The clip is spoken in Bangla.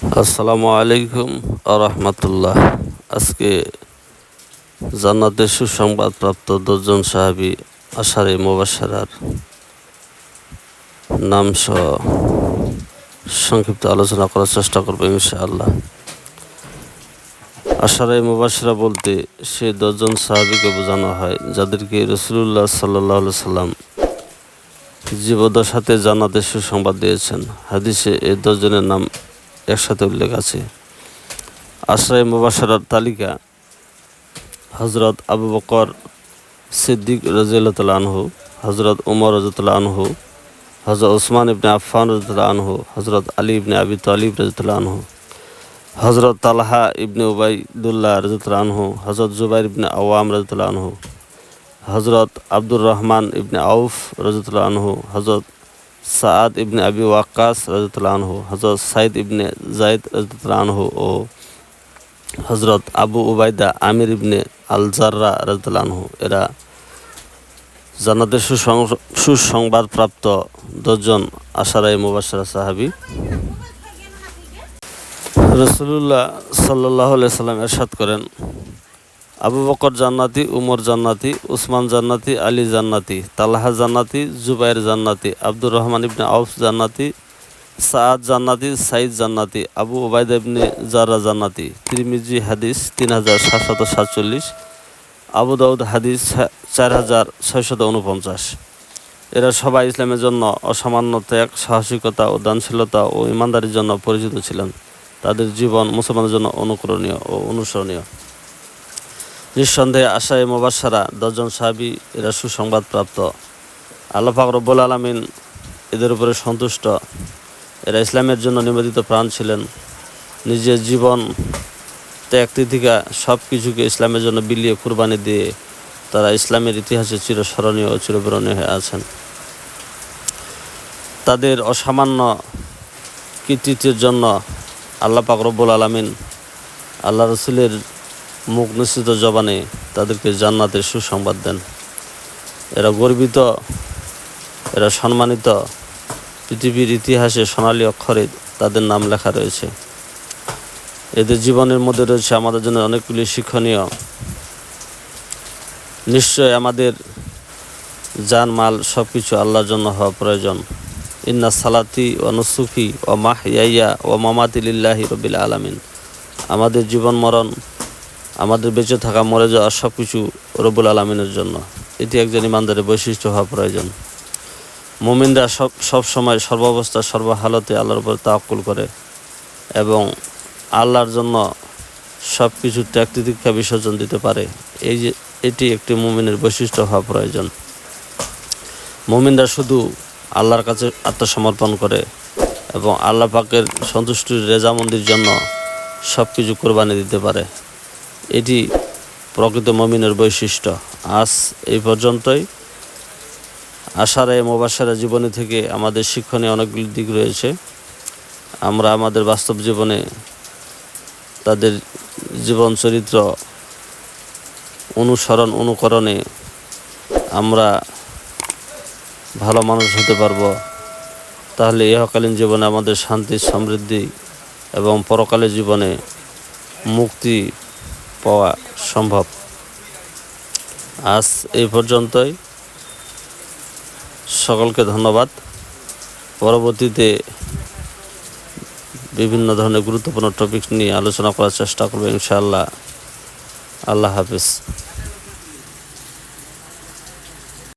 আসসালামু আলাইকুম রহমতুল্লাহ। আজকে জান্নাতের সুসংবাদ প্রাপ্ত দশজন সাহাবি আশারে মোবাসারার নাম সহ সংক্ষিপ্ত আলোচনা করার চেষ্টা করব ইনশাআল্লাহ। আশারে মুবাসরা বলতে সে দশজন সাহাবিকে বোঝানো হয়, যাদেরকে রসুল্লাহ সাল্লাহ সাল্লাম জীবদশাতে জান্নাতের সুসংবাদ দিয়েছেন। হাদিসে এই দশজনের নাম একসাথে উল্লেখ আছে। আশ্রয় মুবাসারার তালিকা হজরত আবু বকর সিদ্দিক রাজিউল্লাহ আনহু হজরত উমর রাজতুল্লাহ আনহু হজরত ওসমান ইবনে আফান রাজতুল্লাহ আনহু হজরত আলী ইবনে আবি তালিব রাজতুল্লাহ আনহু হজরত তালহা ইবনে উবাইদুল্লাহ রাজতুল্লাহ আনহু হজরত জুবাইর ইবনে আওয়াম রাজতুল্লাহ আনহু হজরত আব্দুর রহমান ইবনে আউফ রাজতুল্লাহ আনহু হজরত সাদ ইবনে আবি ওয়াক্কাস রাজতুল্লাহ আনহু হজরত সাইদ ইবনে জাইদ রাজতুল্লাহ আনহু ও হজরত আবু উবাইদা আমির ইবনে আল জাররা রাজতুল্লাহ আনহু, এরা জান্নাতের সুসংবাদ প্রাপ্ত দশজন আশারাই মুবাসারা সাহাবি। রসুল্লাহ সাল্লাহ সাল্লাম এরশাদ করেন আবু বকর জান্নাতি, উমর জান্নাতি, উসমান জান্নাতি, আলী জান্নাতি, তালাহা জান্নাতি, জুবাইর জান্নাতি, আব্দুর রহমান ইবনে আউফ জান্নাতি সাদ জান্নাতি সাইদ জান্নাতি, আবু ওবায়দ ইবনে জারা জান্নাতি, তিরমিজি হাদিস তিন হাজার সাতশত সাতচল্লিশ, আবু দাউদ হাদিস চার হাজার ছয়শত উনপঞ্চাশ এরা সবাই ইসলামের জন্য অসামান্য ত্যাগ, সাহসিকতা ও দানশীলতা ও ইমানদারির জন্য পরিচিত ছিলেন। তাদের জীবন মুসলমানের জন্য অনুকরণীয় ও অনুসরণীয়। নিঃসন্দেহে আশায় মোবাসারা দশজন সাহাবি এরা সুসংবাদ প্রাপ্ত। আল্লাহ রব্বুল আলমিন এদের উপরে সন্তুষ্ট। এরা ইসলামের জন্য নিবেদিত প্রাণ ছিলেন। নিজের জীবন ত্যাগ তিথিকা সব কিছুকে ইসলামের জন্য বিলিয়ে কুরবানি দিয়ে তারা ইসলামের ইতিহাসে চিরস্মরণীয় ও চিরবিরণীয় হয়ে আছেন। তাদের অসামান্য কৃতিত্বের জন্য আল্লাহ পাক রব্বুল আলমিন আল্লাহ রসুলের মুখ নিশ্চিত জবানে তাদেরকে জান্নাতের সুসংবাদ দেন। এরা গর্বিত, এরা সম্মানিত, পৃথিবীর ইতিহাসে সোনালী অক্ষরে তাদের নাম লেখা রয়েছে। এদের জীবনের মধ্যে রয়েছে আমাদের জন্য অনেকগুলি শিক্ষণীয়। নিশ্চয় আমাদের জান মাল সব কিছু আল্লাহর জন্য হওয়া প্রয়োজন। ইন্না সালাতি ও নুসুফি ও মাহ ইয়াইয়া ও মামাতিল্লাহি রবিল আলমিন। আমাদের জীবন মরণ আমাদের বেঁচে থাকা, মরে যাওয়া সব কিছু রবুল আলমিনের জন্য। এটি একজন ইমানদারের বৈশিষ্ট্য হওয়া প্রয়োজন। মোমিনরা সব সব সময় সর্বাবস্থা, সর্বহালতে আল্লাহর উপর তাকুল করে এবং আল্লাহর জন্য সব কিছু ত্যাগ বিসর্জন দিতে পারে। এই যে, এটি একটি মুমিনের বৈশিষ্ট্য হওয়া প্রয়োজন। মুমিনরা শুধু আল্লাহর কাছে আত্মসমর্পণ করে এবং আল্লাহ পাকের সন্তুষ্টির রেজামন্দির জন্য সব কিছু কোরবানি দিতে পারে। এটি প্রকৃত মমিনের বৈশিষ্ট্য। আজ এই পর্যন্তই। আশারা এ মোবাসারা জীবনী থেকে আমাদের শিক্ষণীয় অনেকগুলি দিক রয়েছে। আমরা আমাদের বাস্তব জীবনে তাদের জীবন চরিত্র অনুসরণ, অনুকরণে আমরা ভালো মানুষ হতে পারব। তাহলে ইহকালীন জীবনে আমাদের শান্তি, সমৃদ্ধি এবং পরকালের জীবনে মুক্তি পাওয়া সম্ভব। আজ এই পর্যন্তই। সকলকে ধন্যবাদ। পরবর্তীতে বিভিন্ন ধরনের গুরুত্বপূর্ণ টপিক নিয়ে আলোচনা করার চেষ্টা করব, ইনশাআল্লাহ। আল্লাহ হাফিজ।